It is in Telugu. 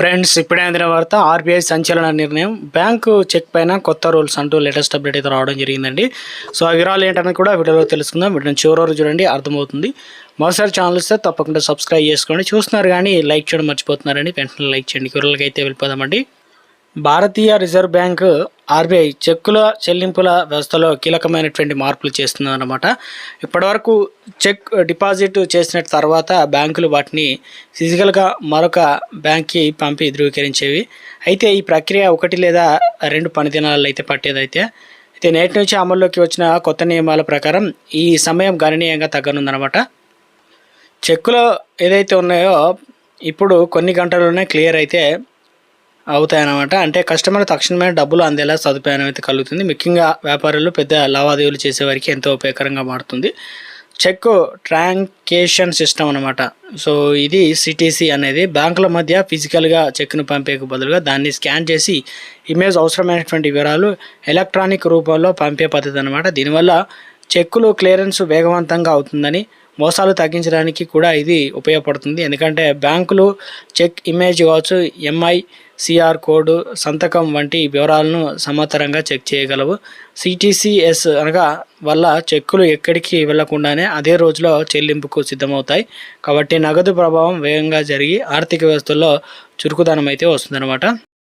ఫ్రెండ్స్ ఇప్పుడే అందిన వార్త ఆర్బీఐ సంచలన నిర్ణయం. బ్యాంకు చెక్ పైన కొత్త రూల్స్ అంటూ లేటెస్ట్ అప్డేట్ అయితే రావడం జరిగిందండి. సో ఆ వివరాలు ఏంటనేది కూడా వీడియోలో తెలుసుకుందాం. వీటిని చివరి వరకు చూడండి అర్థమవుతుంది. మరోసారి ఛానల్ ఇస్తే తప్పకుండా సబ్స్క్రైబ్ చేసుకోండి. చూస్తున్నారు కానీ లైక్ చేయడం మర్చిపోతున్నారండి. వెంటనే లైక్ చేయండి. వివరాలకి అయితే వెళ్ళిపోదామండి. భారతీయ రిజర్వ్ బ్యాంక్ ఆర్బీఐ చెక్కుల చెల్లింపుల వ్యవస్థలో కీలకమైనటువంటి మార్పులు చేస్తుందన్నమాట ఇప్పటివరకు చెక్ డిపాజిట్ చేసిన తర్వాత బ్యాంకులు వాటిని ఫిజికల్గా మరొక బ్యాంక్కి పంపి ధృవీకరించేవి. అయితే ఈ ప్రక్రియ ఒకటి లేదా రెండు పనిదినాలు అయితే పట్టేదైతే. అయితే నేటి నుంచి అమల్లోకి వచ్చిన కొత్త నియమాల ప్రకారం ఈ సమయం గణనీయంగా తగ్గనుందనమాట చెక్కులో ఏదైతే ఉన్నాయో ఇప్పుడు కొన్ని గంటల్లోనే క్లియర్ అయితే అవుతాయన్నమాట. అంటే కస్టమర్ తక్షణమే డబ్బులు అందేలా సదుపాయం అయితే కలుగుతుంది. ముఖ్యంగా వ్యాపారులు పెద్ద లావాదేవీలు చేసేవారికి ఎంతో ఉపయోగకరంగా మారుతుంది. చెక్ ట్రాంకేషన్ సిస్టమ్ అనమాట సో ఇది సిటీసీ అనేది బ్యాంకుల మధ్య ఫిజికల్గా చెక్ను పంపేకు బదులుగా దాన్ని స్కాన్ చేసి ఇమేజ్ అవసరమైనటువంటి వివరాలు ఎలక్ట్రానిక్ రూపంలో పంపే పద్ధతి అనమాట దీనివల్ల చెక్కులు క్లియరెన్స్ వేగవంతంగా అవుతుందని మోసాలు తగ్గించడానికి కూడా ఇది ఉపయోగపడుతుంది. ఎందుకంటే బ్యాంకులు చెక్ ఇమేజ్ కావచ్చు ఎంఐ సిఆర్ కోడ్ సంతకం వంటి వివరాలను సమాంతరంగా చెక్ చేయగలవు. సిటీసీఎస్ అనగా వల్ల చెక్కులు ఎక్కడికి వెళ్ళకుండానే అదే రోజులో చెల్లింపుకు సిద్ధమవుతాయి. కాబట్టి నగదు ప్రభావం వేగంగా జరిగి ఆర్థిక వ్యవస్థలో చురుకుదనం అయితే వస్తుందన్నమాట.